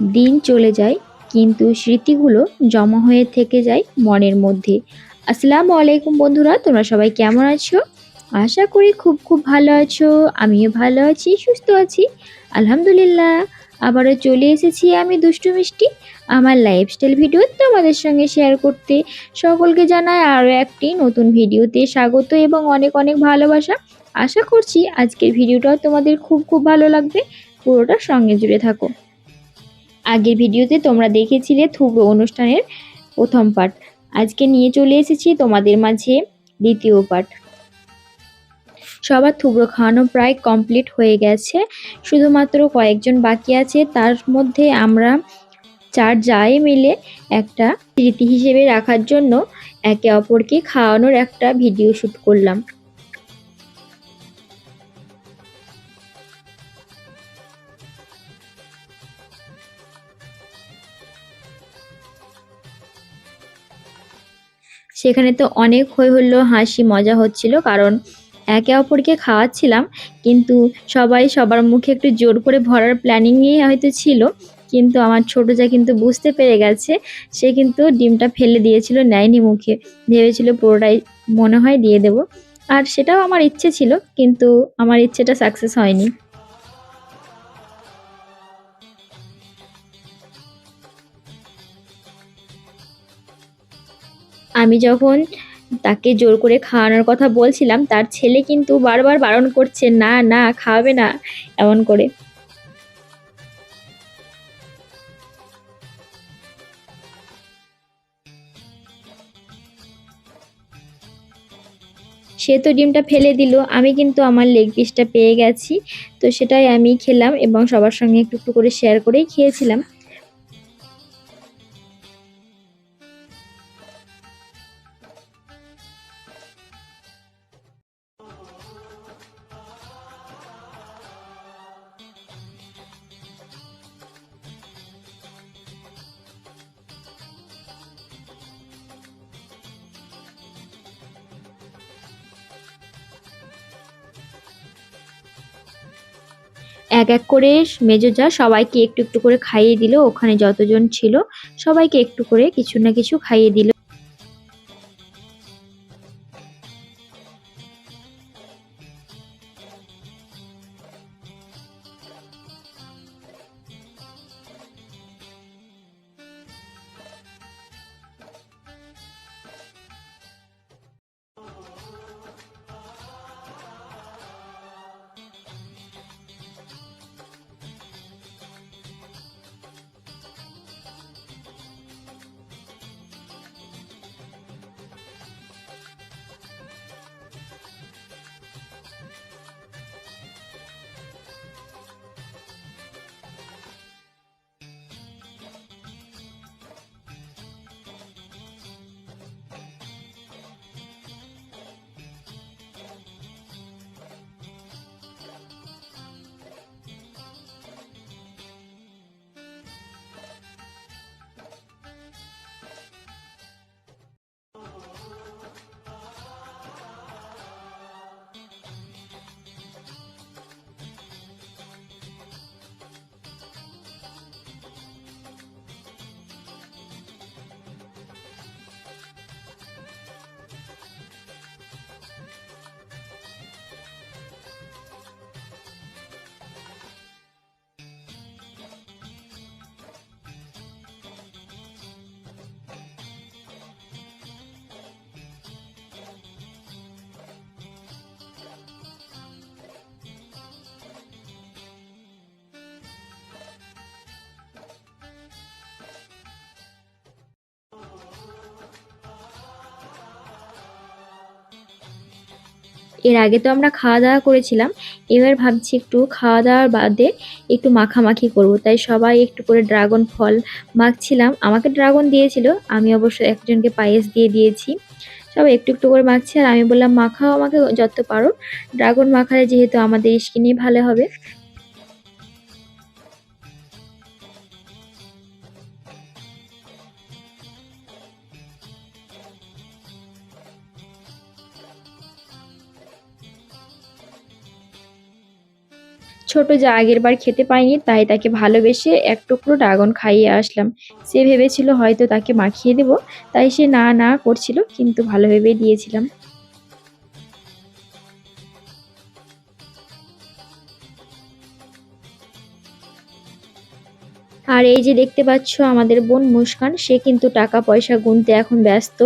দিন চলে যায়, কিন্তু স্মৃতিগুলো জমা হয়ে থেকে যায় মনের মধ্যে। আসসালামু আলাইকুম বন্ধুরা, তোমরা সবাই কেমন আছো? আশা করি খুব খুব ভালো আছো, আমিও ভালো আছি, সুস্থ আছি। আলহামদুলিল্লাহ, আবারও চলে এসেছি আমি দুষ্টু মিষ্টি। আমার লাইফস্টাইল ভিডিও তোমাদের সঙ্গে শেয়ার করতে সকলকে জানাই আরও একটি নতুন ভিডিওতে স্বাগত এবং অনেক অনেক ভালোবাসা। আশা করছি আজকের ভিডিওটাও তোমাদের খুব খুব ভালো লাগবে। পুরোটা সঙ্গে জুড়ে থাকো। আগের ভিডিওতে তোমরা দেখেছিলে থুবড়ো অনুষ্ঠানের প্রথম পার্ট। আজকে নিয়ে চলে এসেছি তোমাদের মাঝে দ্বিতীয় পার্ট। সবার থুবড়ো খাওয়ানো প্রায় কমপ্লিট হয়ে গেছে। শুধুমাত্র কয়েকজন বাকি আছে, তার মধ্যে আমরা চার যায় মিলে একটা স্মৃতি হিসেবে রাখার জন্য একে অপরকে খাওয়ানোর একটা ভিডিও শ্যুট করলাম। সেখানে তো অনেক হই হল্লো হাসি মজা হচ্ছিল, কারণ একে অপরকে খাওয়াচ্ছিলাম, কিন্তু সবাই সবার মুখে একটু জোর করে ভরার প্ল্যানিং নিয়ে হয়তো ছিল, কিন্তু আমার ছোটো যা কিন্তু বুঝতে পেরে গেছে, সে কিন্তু ডিমটা ফেলে দিয়েছিল নেয়নি মুখে, ভেবেছিল পুরোটাই মনে হয় দিয়ে দেব। আর সেটাও আমার ইচ্ছে ছিল, কিন্তু আমার ইচ্ছেটা সাকসেস হয়নি। আমি যখন তাকে জোর করে খাওয়ানোর কথা বলছিলাম, তার ছেলে কিন্তু বারবার বারণ করছে, না না, খাওয়াবে না, এমন করে। সে তো ডিমটা ফেলে দিল, আমি কিন্তু আমার লেগ পিসটা পেয়ে গেছি। তো সেটাই আমি খেলাম এবং সবার সঙ্গে একটু একটু করে শেয়ার করেই খেয়েছিলাম। এক এক করে মেজো যা সবাইকে একটু একটু করে খাইয়ে দিল। ওখানে যতজন ছিল সবাইকে একটু করে কিছু না কিছু খাইয়ে দিল। এর আগে তো আমরা খাওয়া দাওয়া করেছিলাম। এবার ভাবছি একটু খাওয়া দাওয়ার বাদে একটু মাখামাখি করব। তাই সবাই একটু করে ড্রাগন ফল মাখছিলাম। আমাকে ড্রাগন দিয়েছিল, আমি অবশ্য একজনকে পায়েস দিয়ে দিয়েছি। সব একটু একটু করে মাখছি আর আমি বললাম, মাখাও আমাকে যত পারো। ড্রাগন মাখালে যেহেতু আমাদের স্কিনই ভালো হবে। ছোট যা আগের বার খেতে পাইনি, তাই তাকে ভালোবেসে এক টুকরো ড্রাগন খাইয়ে আসলাম। সে ভেবেছিল হয়তো তাকে মাখিয়ে দেব, তাই সে না না করছিল, কিন্তু ভালো ভেবেই দিয়েছিলাম। আর এই যে দেখতে পাচ্ছ আমাদের বোন মুস্কান, সে কিন্তু টাকা পয়সা গুনতে এখন ব্যস্ত।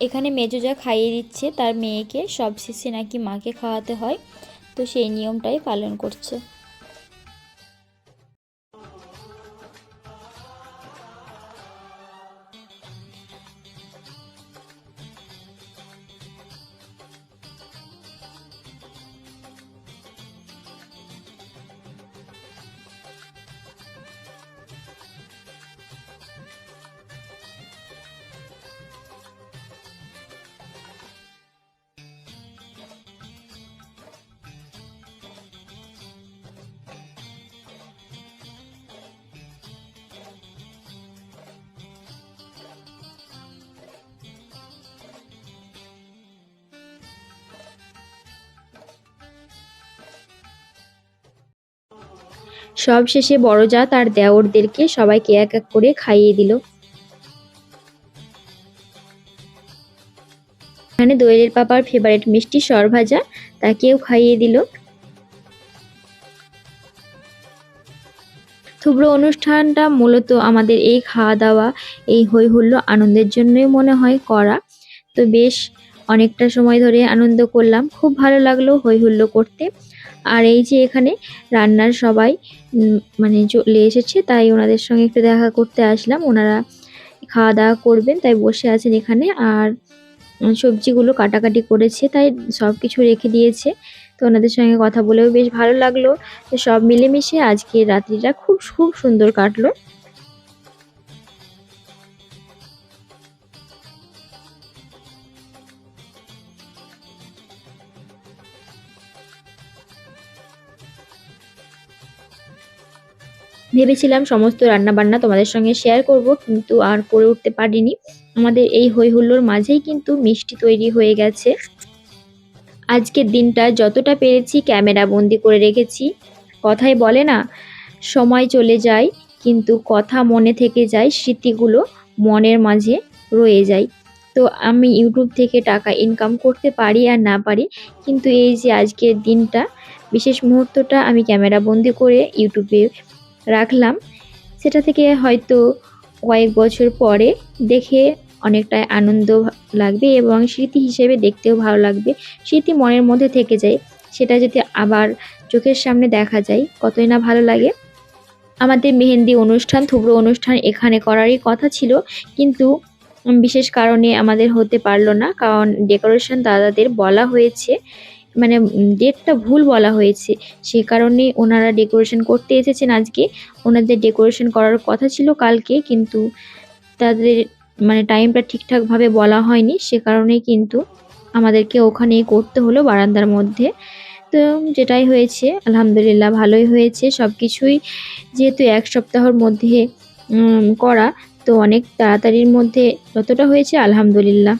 এখানে মেজো যা খাইয়ে দিচ্ছে, তার মেয়েকে, সব শেষে নাকি মাকে খাওয়াতে হয়। তো সেই নিয়মটাই পালন করছে। সব শেষে বড় যা তার দেওরদেরকে সবাইকে এক এক করে খাইয়ে দিল। এখানে দোয়েলের পাপার ফেভারিট মিষ্টি সরভাজা তাকেও খাইয়ে দিল। থুব্র অনুষ্ঠানটা মূলত আমাদের এই খাওয়া দাওয়া, এই হই হুল্লো আনন্দের জন্যই মনে হয় করা। তো বেশ অনেকটা সময় ধরে আনন্দ করলাম। খুব ভালো লাগল হই হুল্লো করতে। আর এই যে এখানে রান্নার সবাই মানে চলে এসেছে, তাই ওনাদের সঙ্গে একটু দেখা করতে আসলাম। ওনারা খাওয়া দাওয়া করবেন, তাই বসে আছেন এখানে। আর সবজিগুলো কাটাকাটি করেছে, তাই সব কিছু রেখে দিয়েছে। তো ওনাদের সঙ্গে কথা বলেও বেশ ভালো লাগল। তো সব মিলেমিশে আজকে রাত্রিটা খুব খুব সুন্দর কাটলো। ভেবেছিলাম সমস্ত রান্নাবান্না তোমাদের সঙ্গে শেয়ার করব, কিন্তু আর করে উঠতে পারিনি। আমাদের এই হই হুল্লোর মাঝেই কিন্তু মিষ্টি তৈরি হয়ে গেছে। আজকের দিনটা যতটা পেরেছি ক্যামেরা বন্দি করে রেখেছি। কথাই বলে না, সময় চলে যায়, কিন্তু কথা মনে থেকে যায়, স্মৃতিগুলো মনের মাঝে রয়ে যায়। তো আমি ইউটিউব থেকে টাকা ইনকাম করতে পারি আর না পারি, কিন্তু এই যে আজকের দিনটা, বিশেষ মুহূর্তটা আমি ক্যামেরা বন্দি করে ইউটিউবে রাখলাম। সেটা থেকে হয়তো কয়েক বছর পরে দেখে অনেকটাই আনন্দ লাগবে এবং স্মৃতি হিসেবে দেখতেও ভালো লাগবে। স্মৃতি মনের মধ্যে থেকে যায়। সেটা যদি আবার চোখের সামনে দেখা যায়, কতই না ভালো লাগে। আমাদের মেহেন্দি অনুষ্ঠান, থুবড়ো অনুষ্ঠান এখানে করারই কথা ছিল। কিন্তু বিশেষ কারণে আমাদের হতে পারল না। কারণ ডেকোরেশন দাদাদের বলা হয়েছে মানে ডেটটা ভুল বলা হয়েছে সে কারণে ওনারা ডেকোরেশন করতে এসেছেন আজকে। ওনাদের ডেকোরেশন করার কথা ছিল কালকে, কিন্তু তাদের মানে টাইমটা ঠিকঠাকভাবে বলা হয়নি, সে কারণেই কিন্তু আমাদেরকে ওখানেই করতে হলো বারান্দার মধ্যে। তো যেটাই হয়েছে, আলহামদুলিল্লাহ ভালোই হয়েছে সব কিছুই যেহেতু এক সপ্তাহর মধ্যে করা, তো অনেক তাড়াতাড়ির মধ্যে যতটা হয়েছে, আলহামদুলিল্লাহ।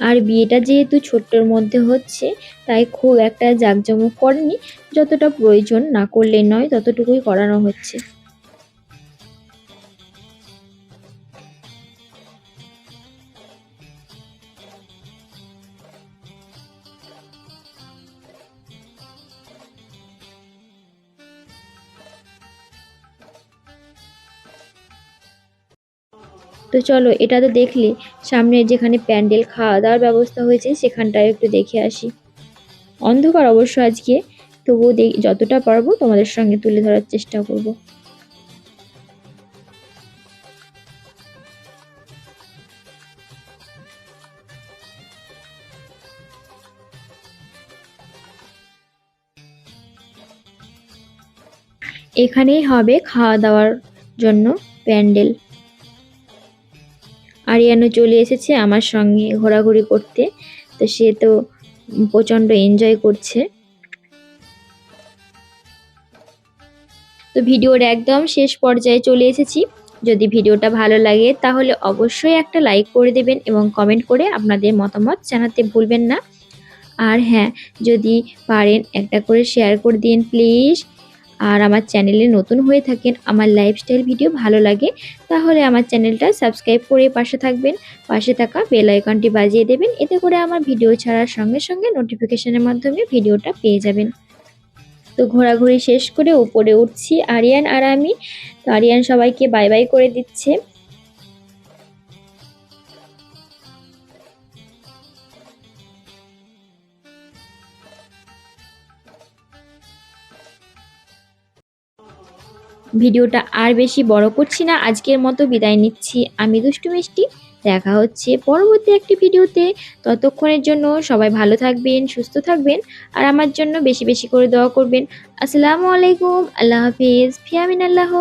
আর বিয়েটা যেহেতু ছোট্টর মধ্যে হচ্ছে, তাই খুব একটা জাঁকজমক করেনি। যতটা প্রয়োজন না করলে নয়, ততটুকুই করানো হচ্ছে। তো চলো এটা তো দেখলে। সামনে যেখানে প্যান্ডেল খাওয়া দাওয়ার ব্যবস্থা হয়েছে সেখানটায় একটু দেখে আসি। অন্ধকার অবশ্য আজকে, তবুও যতটা পারব তোমাদের সঙ্গে তুলে ধরার চেষ্টা করব। এখানেই হবে খাওয়া দাওয়ার জন্য প্যান্ডেল। আরিয়ানো চলে এসেছে আমার সঙ্গে ঘোরাঘুরি করতে। তো সে তো প্রচণ্ড এনজয় করছে। তো ভিডিওর একদম শেষ পর্যায়ে চলে এসেছি। যদি ভিডিওটা ভালো লাগে তাহলে অবশ্যই একটা লাইক করে দেবেন এবং কমেন্ট করে আপনাদের মতামত জানাতে ভুলবেন না। আর হ্যাঁ যদি পারেন একটা করে শেয়ার করে দিন প্লিজ আর আমার চ্যানেলে নতুন হয়ে থাকেন, আমার লাইফস্টাইল ভিডিও ভালো লাগে, তাহলে আমার চ্যানেলটা সাবস্ক্রাইব করে পাশে থাকবেন। পাশে থাকা বেল আইকনটি বাজিয়ে দেবেন, এতে করে আমার ভিডিও ছাড়ার সঙ্গে সঙ্গে নোটিফিকেশনের মাধ্যমে ভিডিওটা পেয়ে যাবেন। তো ঘোরাঘুরি শেষ করে উপরে উঠছি, আরিয়ান আর আমি। তো আরিয়ান সবাইকে বাই বাই করে দিচ্ছে। ভিডিওটা আর বেশি বড় করছি না। আজকের মতো বিদায় নিচ্ছি। আমি দুষ্টু মিষ্টি। দেখা হচ্ছে পরবর্তী একটি ভিডিওতে। ততক্ষণের জন্য সবাই ভালো থাকবেন, সুস্থ থাকবেন, আর আমার জন্য বেশি বেশি করে দোয়া করবেন। আসসালামু আলাইকুম। আল্লাহ হাফিজ। ফিয়ামিন আল্লাহ।